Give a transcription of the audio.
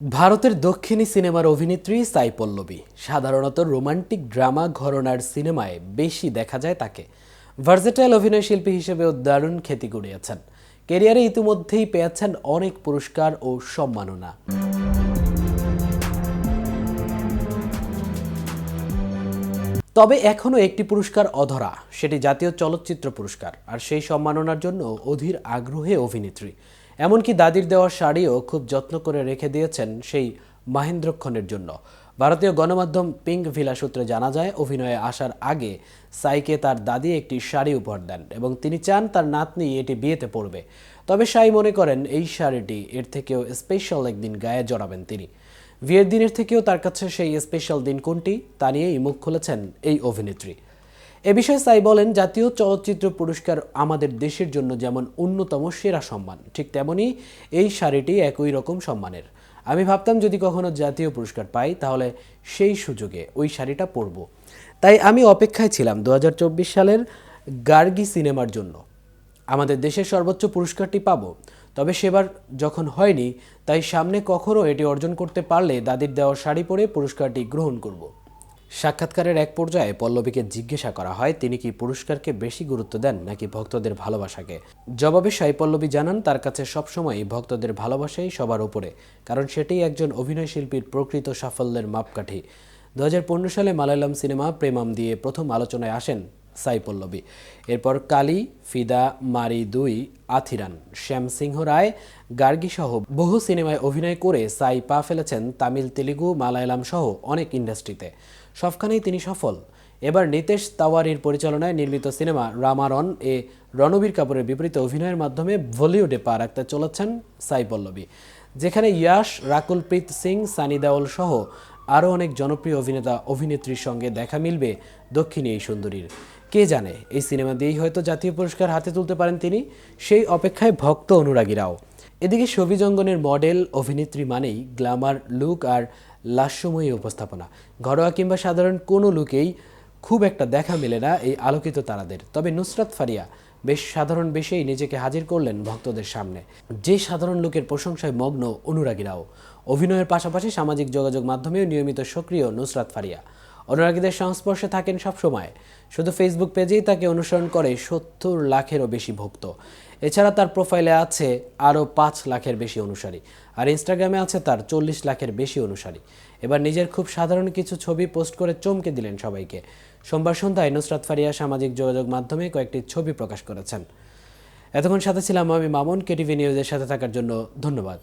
ভারতের দক্ষিণী সিনেমার অভিনেত্রী সাই পল্লবী। সাধারণত রোমান্টিক ড্রামা ঘরনার সিনেমায় বেশি দেখা যায় তাকে। ভার্সেটাইল অভিনয় শিল্পী হিসেবেও দারুণ খ্যাতি গড়িয়েছেন। কেরিয়ারে ইতিমধ্যেই পেয়েছেন অনেক পুরস্কার ও সম্মাননা। তবে এখনও একটি পুরস্কার অধরা, সেটি জাতীয় চলচ্চিত্র পুরস্কার, আর সেই সম্মাননার জন্য অধীর আগ্রহে অভিনেত্রী। এমনকি দাদির দেওয়া শাড়িও খুব যত্ন করে রেখে দিয়েছেন সেই মাহেন্দ্রক্ষণের জন্য। ভারতীয় গণমাধ্যম পিঙ্ক ভিলা সূত্রে জানা যায়, অভিনয়ে আসার আগে সাইকে তার দাদি একটি শাড়ি উপহার দেন এবং তিনি চান তার নাতনি এটি বিয়েতে পরবে। তবে সাই মনে করেন, এই শাড়িটি এর থেকেও স্পেশাল একদিন গায়ে জড়াবেন তিনি। বিয়ের দিনের থেকেও তার কাছে সেই স্পেশাল দিন কোনটি তা নিয়েই মুখ খুলেছেন এই অভিনেত্রী। এ বিষয়ে সাই বলেন, জাতীয় চলচ্চিত্র পুরস্কার আমাদের দেশের জন্য যেমন অন্যতম সেরা সম্মান, ঠিক তেমনি এই শাড়িটি একই রকম সম্মানের। আমি ভাবতাম যদি কখনো জাতীয় পুরস্কার পাই, তাহলে সেই সুযোগে ওই শাড়িটা পরব। তাই আমি অপেক্ষায় ছিলাম দু হাজার চব্বিশ সালের গার্গি সিনেমার জন্য। আমাদের দেশের সর্বোচ্চ পুরস্কারটি পাব। তবে সেবার যখন হয়নি, তাই সামনে কখনো এটি অর্জন করতে পারলে দাদির দেওয়া শাড়ি পরে পুরস্কারটি গ্রহণ করব। সাক্ষাৎকারের এক পর্যায়ে পল্লবীকে জিজ্ঞাসা করা হয়, তিনি কি পুরস্কারকে বেশি গুরুত্ব দেন নাকি ভক্তদের ভালোবাসাকে? জবাবে সাই পল্লবী জানান, তার কাছে সবসময়ই ভক্তদের ভালোবাসাই সবার উপরে, কারণ সেটাই একজন অভিনয় শিল্পীর প্রকৃত সাফল্যের মাপকাঠি। দু হাজার পনেরো সালে মালায়ালাম সিনেমা প্রেমাম দিয়ে প্রথম আলোচনায় আসেন সাই পল্লবী এরপর কালী, ফিদা, মারি দুই, আথিরান শ্যাম সিংহ রায় গার্গী সহ বহু সিনেমায় অভিনয় করে সাই পা ফেলেছেন তামিল, তেলেগু, মালায়ালাম সহ অনেক ইন্ডাস্ট্রিতে। সবখানেই তিনি সফল। এবার নিতেশ তাওয়ারির পরিচালনায় নির্মিত সিনেমা রামারন এ রণবীর কাপুরের বিপরীতে অভিনয়ের মাধ্যমে বলিউডে পা রাখতে চলেছেন সাই পল্লবী যেখানে ইয়াশ, রাকুলপ্রীত সিং, সানি দেওল সহ আরও অনেক জনপ্রিয় অভিনেতা, অভিনেত্রীর সঙ্গে দেখা মিলবে দক্ষিণী এই সুন্দরীর। কে জানে, এই সিনেমা দিয়েই হয়তো জাতীয় পুরস্কার হাতে তুলতে পারেন তিনি, সেই অপেক্ষায় ভক্ত অনুরাগীরাও। এদিকে ছবি জঙ্গনের মডেল অভিনেত্রী মানেই গ্ল্যামার লুক আর লাস্যময়ী উপস্থাপনা। ঘরোয়া কিংবা সাধারণ কোনো লুকেই খুব একটা দেখা মেলে না এই আলোকিত তারাদের। তবে নুসরাত ফারিয়া বেশ সাধারণ বেশেই নিজেকে হাজির করলেন ভক্তদের সামনে। যে সাধারণ লোকের প্রশংসায় মগ্ন অনুরাগীরাও। অভিনয়ের পাশাপাশি সামাজিক যোগাযোগ মাধ্যমেও নিয়মিত সক্রিয় নুসরাত ফারিয়া। অনুরাগীদের সংস্পর্শে থাকেন সবসময়। শুধু ফেসবুক পেজেই তাকে অনুসরণ করে সত্তর লাখেরও বেশি ভক্ত। এছাড়া তার প্রোফাইলে আছে আরও পাঁচ লাখের বেশি অনুসারী আর ইনস্টাগ্রামে আছে তার চল্লিশ লাখের বেশি অনুসারী। এবার নিজের খুব সাধারণ কিছু ছবি পোস্ট করে চমকে দিলেন সবাইকে। সোমবার সন্ধ্যায় নুসরাত ফারিয়া সামাজিক যোগাযোগ মাধ্যমে কয়েকটি ছবি প্রকাশ করেছেন। এতক্ষণ সাথে ছিলাম আমি মামুন কেটিভি নিউজের সাথে থাকার জন্য ধন্যবাদ।